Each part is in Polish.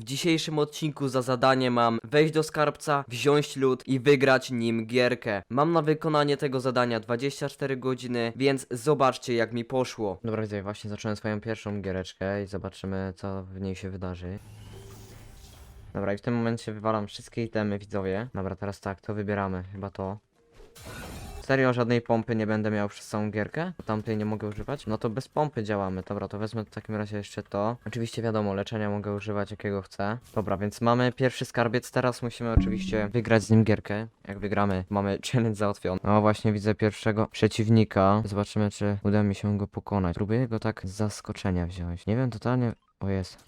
W dzisiejszym odcinku za zadanie mam wejść do skarbca, wziąć lód i wygrać nim gierkę. Mam na wykonanie tego zadania 24 godziny, więc zobaczcie jak mi poszło. Dobra, widzę, właśnie zacząłem swoją pierwszą giereczkę i zobaczymy co w niej się wydarzy. Dobra, i w tym momencie wywalam wszystkie itemy, widzowie. Dobra, teraz tak, to wybieramy, chyba to. Serio, żadnej pompy nie będę miał przez całą gierkę? Tamtej nie mogę używać? No to bez pompy działamy. Dobra, to wezmę w takim razie jeszcze to. Oczywiście wiadomo, leczenia mogę używać jakiego chcę. Dobra, więc mamy pierwszy skarbiec. Teraz musimy oczywiście wygrać z nim gierkę. Jak wygramy, mamy challenge załatwiony. No właśnie widzę pierwszego przeciwnika. Zobaczymy, czy uda mi się go pokonać. Próbuję go tak z zaskoczenia wziąć. Nie wiem totalnie... O jest.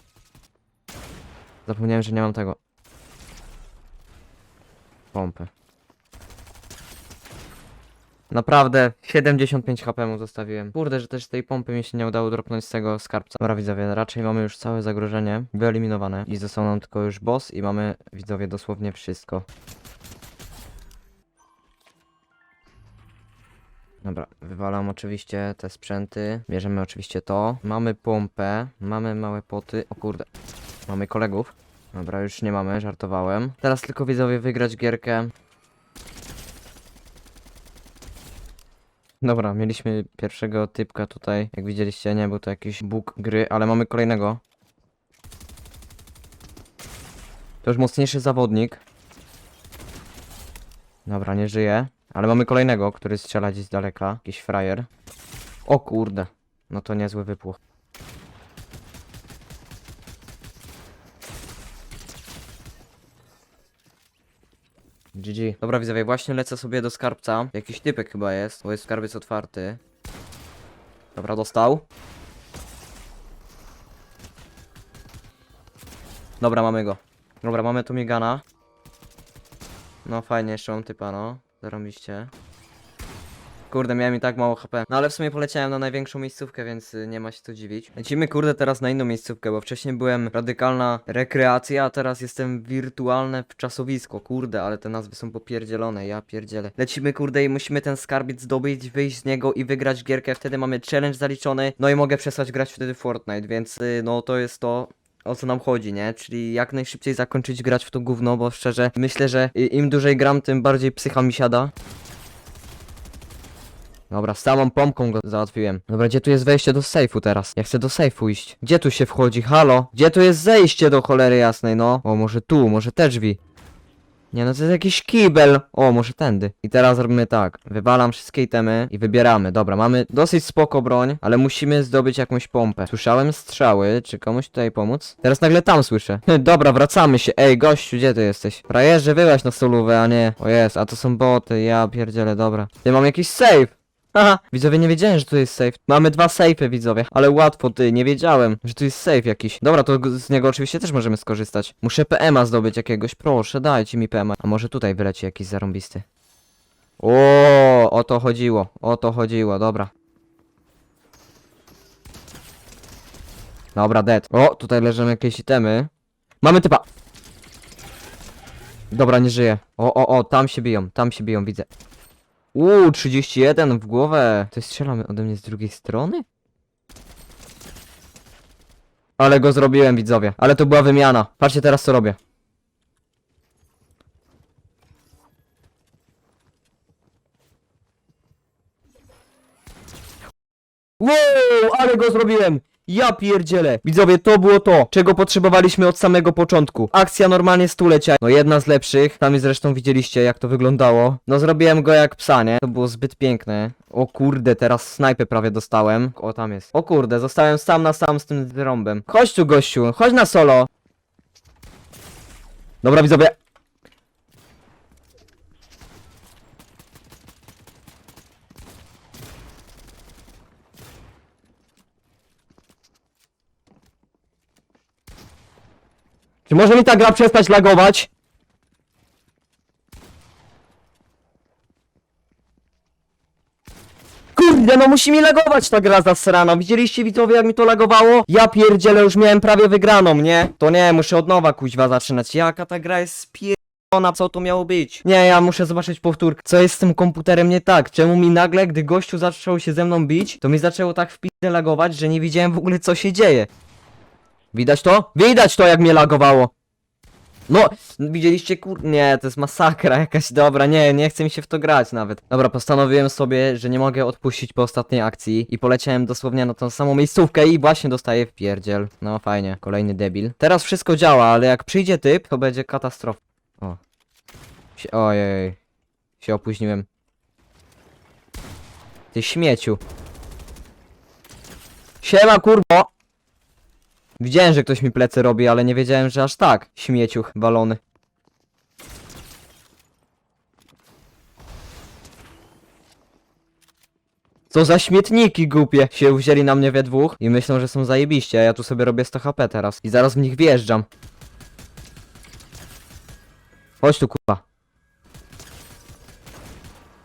Zapomniałem, że nie mam tego. Pompy. Naprawdę, 75 HP mu zostawiłem. Kurde, że też tej pompy mi się nie udało dropnąć z tego skarbca. Dobra widzowie, raczej mamy już całe zagrożenie wyeliminowane. I został nam tylko już boss i mamy widzowie dosłownie wszystko. Dobra, wywalam oczywiście te sprzęty. Bierzemy oczywiście to. Mamy pompę, mamy małe poty. O kurde, mamy kolegów. Dobra, już nie mamy, żartowałem. Teraz tylko widzowie wygrać gierkę. Dobra, mieliśmy pierwszego typka tutaj. Jak widzieliście, nie był to jakiś bóg gry, ale mamy kolejnego. To już mocniejszy zawodnik. Dobra, nie żyje. Ale mamy kolejnego, który strzela gdzieś z daleka. Jakiś frajer. O kurde. No to niezły wypłuch. GG. Dobra widzowie, właśnie lecę sobie do skarbca. Jakiś typek chyba jest, bo jest skarbiec otwarty. Dobra, dostał. Dobra, mamy go. Dobra, mamy tu migana. No fajnie, jeszcze mam typa, no. Zarobiście. Kurde, miałem i tak mało HP. No ale w sumie poleciałem na największą miejscówkę, więc y, nie ma się co dziwić. Lecimy kurde teraz na inną miejscówkę, bo wcześniej byłem radykalna rekreacja, a teraz jestem wirtualne czasowisko. Kurde, ale te nazwy są popierdzielone, ja pierdzielę. Lecimy kurde i musimy ten skarbiec zdobyć, wyjść z niego i wygrać gierkę. Wtedy mamy challenge zaliczony, no i mogę przestać grać wtedy w Fortnite, więc y, no to jest to o co nam chodzi, nie? Czyli jak najszybciej zakończyć grać w to gówno, bo szczerze myślę, że y, im dłużej gram, tym bardziej psycha mi siada. Dobra, samą pompką go załatwiłem. Dobra, gdzie tu jest wejście do sejfu teraz? Ja chcę do sejfu iść. Gdzie tu się wchodzi? Halo? Gdzie tu jest zejście do cholery jasnej, no? O, może tu, może te drzwi. Nie no, to jest jakiś kibel. O, może tędy. I teraz robimy tak. Wywalam wszystkie itemy i wybieramy. Dobra, mamy dosyć spoko broń, ale musimy zdobyć jakąś pompę. Słyszałem strzały. Czy komuś tutaj pomóc? Teraz nagle tam słyszę. Dobra, wracamy się. Ej, gościu, gdzie ty jesteś? Frajerze, wyłaź na solówę, a nie. O jest, a to są boty. Ja pierdzielę, dobra. Ty mam jakiś save. Haha, widzowie nie wiedziałem, że tu jest safe. Mamy dwa safe'y, widzowie, ale łatwo ty, nie wiedziałem, że tu jest safe jakiś. Dobra, to z niego oczywiście też możemy skorzystać. Muszę PM'a zdobyć jakiegoś, proszę, dajcie mi PM'a. A może tutaj wyleci jakiś zarąbisty. O, o to chodziło, o to chodziło, dobra. Dobra, dead. O, tutaj leżą jakieś itemy. Mamy typa. Dobra, nie żyje. O, o, o, tam się biją, tam się biją, widzę. Uuu, 31 w głowę. To strzelamy ode mnie z drugiej strony? Ale go zrobiłem, widzowie. Ale to była wymiana. Patrzcie teraz, co robię. Wow, ale go zrobiłem! Ja pierdzielę. Widzowie, to było to, czego potrzebowaliśmy od samego początku. Akcja normalnie stulecia. No jedna z lepszych. Sami zresztą widzieliście, jak to wyglądało. No zrobiłem go jak psa, nie? To było zbyt piękne. O kurde, teraz snajpę prawie dostałem. O, tam jest. O kurde, zostałem sam na sam z tym rąbem. Chodź tu, gościu, chodź na solo. Dobra, widzowie. Czy może mi ta gra przestać lagować? Kurde, no musi mi lagować ta gra zasrana. Widzieliście widzowie jak mi to lagowało? Ja pierdzielę, już miałem prawie wygraną, nie? To nie, muszę od nowa kuźwa zaczynać. Jaka ta gra jest spierdolona, co to miało być? Nie, ja muszę zobaczyć powtórkę. Co jest z tym komputerem nie tak? Czemu mi nagle, gdy gościu zaczął się ze mną bić, to mi zaczęło tak w lagować, że nie widziałem w ogóle co się dzieje. Widać to? Widać to, jak mnie lagowało! No, widzieliście kur... Nie, to jest masakra jakaś, dobra, nie, nie chce mi się w to grać nawet. Dobra, postanowiłem sobie, że nie mogę odpuścić po ostatniej akcji i poleciałem dosłownie na tą samą miejscówkę i właśnie dostaję w pierdziel. No fajnie, kolejny debil. Teraz wszystko działa, ale jak przyjdzie typ, to będzie katastrofa. O. Sie... Ojej. Się opóźniłem. Ty śmieciu. Siema kurbo! Widziałem, że ktoś mi plecy robi, ale nie wiedziałem, że aż tak. Śmieciuch walony. Co za śmietniki głupie się wzięli na mnie we dwóch i myślą, że są zajebiście, a ja tu sobie robię 100 HP teraz i zaraz w nich wjeżdżam. Chodź tu kurwa.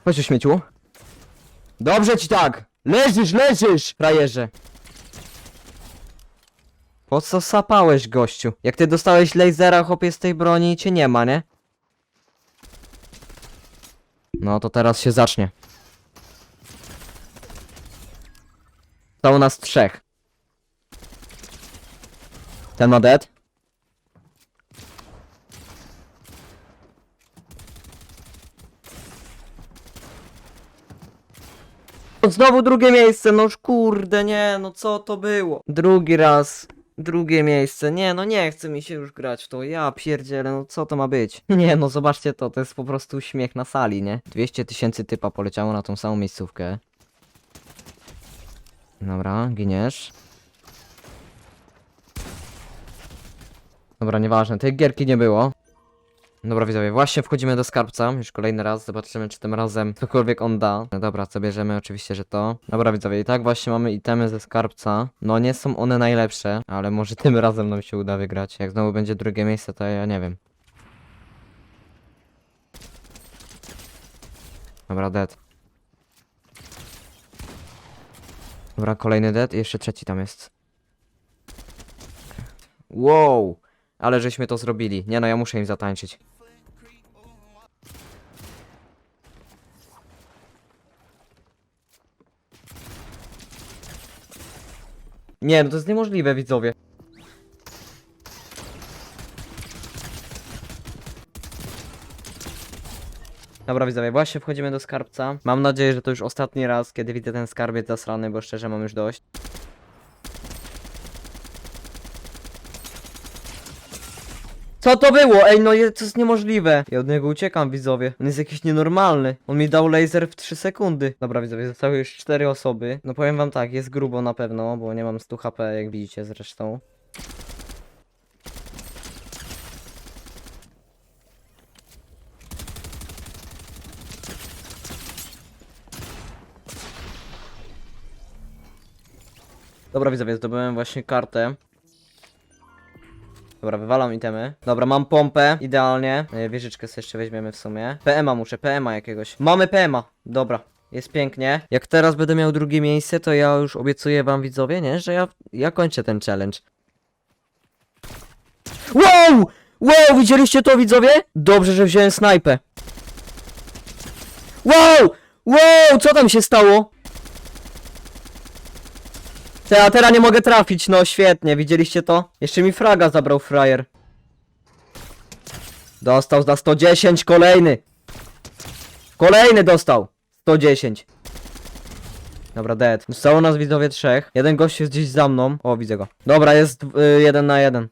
Chodź tu śmieciu. Dobrze ci tak! Leżysz, leżysz, frajerze! Po co sapałeś, gościu? Jak ty dostałeś lasera, chłopie, z tej broni, cię nie ma, nie? No to teraz się zacznie. Stało nas trzech. Ten ma dead? Znowu drugie miejsce, no już kurde, nie, no co to było? Drugi raz, drugie miejsce, nie, no nie chce mi się już grać w to, ja pierdzielę, no co to ma być? Nie, no zobaczcie to, to jest po prostu śmiech na sali, nie? 200 tysięcy typa poleciało na tą samą miejscówkę. Dobra, giniesz. Dobra, nieważne, tej gierki nie było. Dobra widzowie, właśnie wchodzimy do skarbca, już kolejny raz, zobaczymy czy tym razem cokolwiek on da. No dobra, co bierzemy? Oczywiście, że to. Dobra widzowie, i tak właśnie mamy itemy ze skarbca. No nie są one najlepsze, ale może tym razem nam się uda wygrać. Jak znowu będzie drugie miejsce, to ja nie wiem. Dobra, dead. Dobra, kolejny dead i jeszcze trzeci tam jest. Wow! Ale żeśmy to zrobili. Nie no, ja muszę im zatańczyć. Nie, no to jest niemożliwe, widzowie. Dobra widzowie, właśnie wchodzimy do skarbca. Mam nadzieję, że to już ostatni raz, kiedy widzę ten skarbiec zasrany, bo szczerze mam już dość. Co to było? Ej, no je- to jest niemożliwe. Ja od niego uciekam, widzowie. On jest jakiś nienormalny. On mi dał laser w 3 sekundy. Dobra, widzowie, zostały już 4 osoby. No powiem wam tak, jest grubo na pewno, bo nie mam 100 HP, jak widzicie zresztą. Dobra, widzowie, zdobyłem właśnie kartę. Dobra, wywalam itemy. Dobra, mam pompę, idealnie. E, Wieżyczkę sobie jeszcze weźmiemy w sumie. PMA muszę, PMA jakiegoś. Mamy PMA, dobra. Jest pięknie. Jak teraz będę miał drugie miejsce, to ja już obiecuję wam widzowie, nie? Że ja, ja kończę ten challenge. Wow! Wow, widzieliście to widzowie? Dobrze, że wziąłem snajpę. Wow! Wow, co tam się stało? Te, a teraz nie mogę trafić, no świetnie, widzieliście to? Jeszcze mi fraga zabrał frajer. Dostał za 110, kolejny. Kolejny dostał. 110. Dobra, dead. Zostało nas widzowie trzech. Jeden gość jest gdzieś za mną. O, widzę go. Dobra, jest y, jeden na jeden.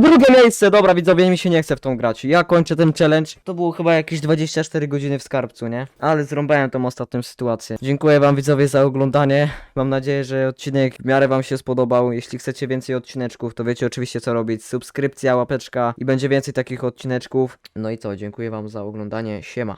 Drugie miejsce, dobra widzowie, mi się nie chce w tą grać. Ja kończę ten challenge. To było chyba jakieś 24 godziny w skarbcu, nie? Ale zrąbałem tą ostatnią sytuację. Dziękuję wam widzowie za oglądanie. Mam nadzieję, że odcinek w miarę wam się spodobał. Jeśli chcecie więcej odcineczków, to wiecie oczywiście co robić. Subskrypcja, łapeczka i będzie więcej takich odcineczków. No i co, dziękuję wam za oglądanie. Siema.